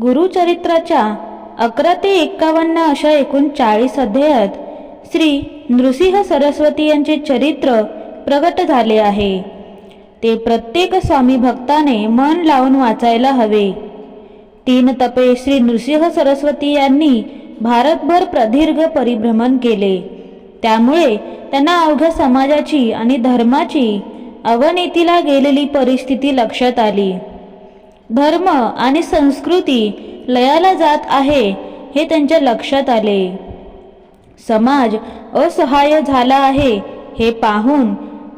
गुरुचरित्राच्या अकरा ते एक्कावन्न अशा एकूण चाळीस अध्यायात श्री नृसिंह सरस्वती यांचे चरित्र प्रगट झाले आहे. ते प्रत्येक स्वामी भक्ताने मन लावून वाचायला हवे. तीन तपे श्री नृसिंह सरस्वती यांनी भारतभर प्रदीर्घ परिभ्रमण केले. त्यामुळे त्यांना अवघ्या समाजाची आणि धर्माची अवनीतीला गेलेली परिस्थिती लक्षात आली. धर्म आणि संस्कृती लयाला जात आहे हे त्यांच्या लक्षात आले. समाज असहाय्य झाला आहे हे पाहून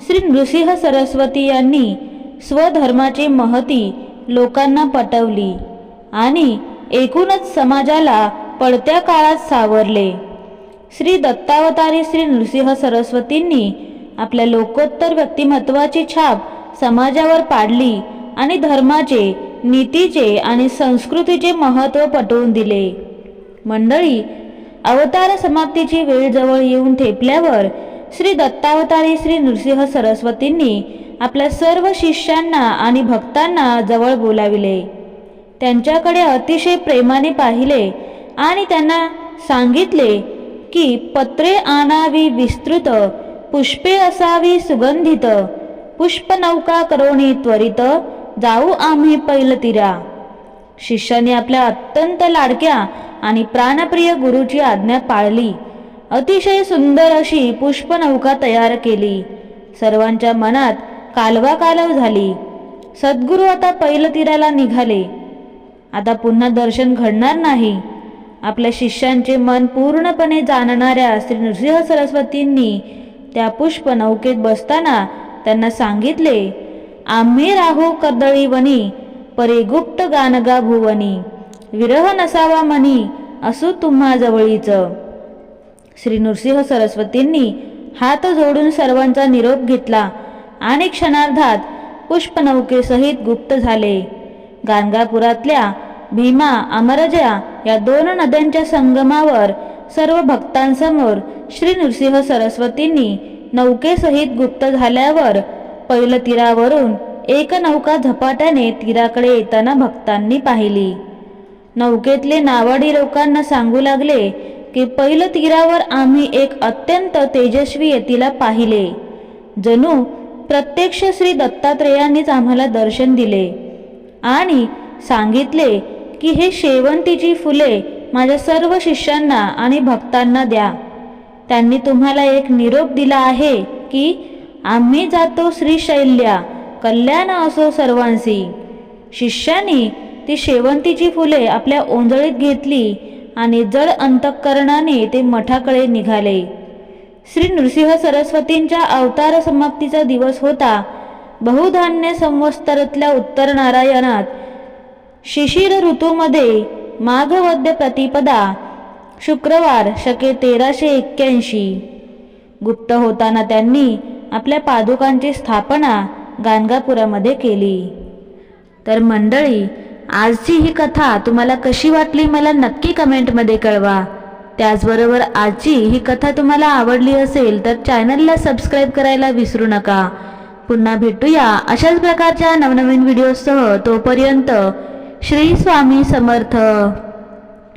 श्री नृसिंह सरस्वती यांनी स्वधर्माची महती लोकांना पटवली आणि एकूणच समाजाला पडत्या काळात सावरले. श्री दत्तावतारी श्री नृसिंह सरस्वतींनी आपल्या लोकोत्तर व्यक्तिमत्वाची छाप समाजावर पाडली आणि धर्माचे नीतीचे आणि संस्कृतीचे महत्त्व पटवून दिले. मंडळी अवतार समाप्तीची वेळ जवळ येऊन ठेपल्यावर श्री दत्तावतारी श्री नृसिंह सरस्वतींनी आपल्या सर्व शिष्यांना आणि भक्तांना जवळ बोलाविले. त्यांच्याकडे अतिशय प्रेमाने पाहिले आणि त्यांना सांगितले की पत्रे आणावी विस्तृत पुष्पे असावी सुगंधित पुष्पनौका करोणी त्वरित जाऊ आम्ही पैलतीरा शिष्याने आपल्या अत्यंत लाडक्या आणि प्राणप्रिय गुरुची आज्ञा पाळली. अतिशय सुंदर अशी पुष्पनौका तयार केली. सर्वांच्या मनात कालवा कालव झाली. सद्गुरू आता पैलतीराला निघाले. आता पुन्हा दर्शन घडणार नाही. आपल्या शिष्यांचे मन पूर्णपणे जाणणाऱ्या श्री नृसिंह सरस्वतींनी त्या पुष्पनौकेत बसताना त्यांना सांगितले आम्ही राहू कर्दळीवनी वनी परिगुप्त गानगा भुवनी. विरह नसावा मनी असू तुम्हा जवळीच. श्री नृसिंह सरस्वतींनी हात जोडून सर्वांचा निरोप घेतला आणि क्षणार्धात पुष्पनौकेसहित गुप्त झाले. गाणगापुरातल्या भीमा अमरजया या दोन नद्यांच्या संगमावर सर्व भक्तांसमोर श्री नृसिंह सरस्वतींनी नौकेसहित गुप्त झाल्यावर पहिलं तीरावरून एक नौका झपाट्याने तीराकडे येताना भक्तांनी पाहिली. नौकेतले नावाडी लोकांना सांगू लागले की पहिलं तीरावर आम्ही एक अत्यंत तेजस्वी येतीला पाहिले. जणू प्रत्यक्ष श्री दत्तात्रेयांनीच आम्हाला दर्शन दिले आणि सांगितले की हे शेवंतीची फुले माझ्या सर्व शिष्यांना आणि भक्तांना द्या. त्यांनी तुम्हाला एक निरोप दिला आहे की आम्ही जातो श्रीशैल्या. कल्याण असो सर्वांशी. शिष्याने ती शेवंतीची फुले आपल्या ओंजळीत घेतली आणि जड अंतःकरणाने ते मठाकडे निघाले. श्री नृसिंह सरस्वतींच्या अवतार समाप्तीचा दिवस होता. बहुधान्य संवत्सरातल्या उत्तर नारायणात शिशिर ऋतूमध्ये माघवद्य प्रतिपदा शुक्रवार शके तेराशे एक्क्याऐंशी. गुप्त होताना त्यांनी आपल्या पादुकांची स्थापना गाणगापुरामध्ये केली. तर मंडळी आजची ही कथा तुम्हाला कशी वाटली मला नक्की कमेंटमध्ये कळवा. त्याचबरोबर आजची ही कथा तुम्हाला आवडली असेल तर चॅनलला सबस्क्राईब करायला विसरू नका. पुन्हा भेटूया अशाच प्रकारच्या नवनवीन व्हिडिओसह तोपर्यंत श्री स्वामी समर्थ.